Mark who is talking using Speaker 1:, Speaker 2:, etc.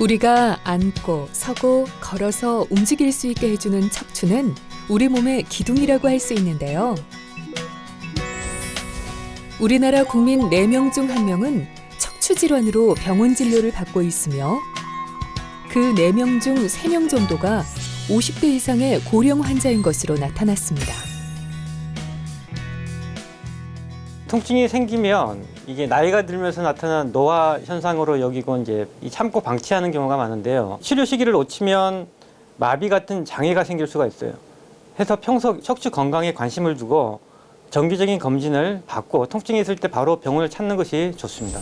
Speaker 1: 우리가 앉고 서고 걸어서 움직일 수 있게 해주는 척추는 우리 몸의 기둥이라고 할 수 있는데요. 우리나라 국민 4명 중 1명은 척추 질환으로 병원 진료를 받고 있으며 그 4명 중 3명 정도가 50대 이상의 고령 환자인 것으로 나타났습니다.
Speaker 2: 통증이 생기면 이게 나이가 들면서 나타나는 노화 현상으로 여기고 이제 이 참고 방치하는 경우가 많은데요. 치료 시기를 놓치면 마비 같은 장애가 생길 수가 있어요. 해서 평소 척추 건강에 관심을 두고 정기적인 검진을 받고 통증이 있을 때 바로 병원을 찾는 것이 좋습니다.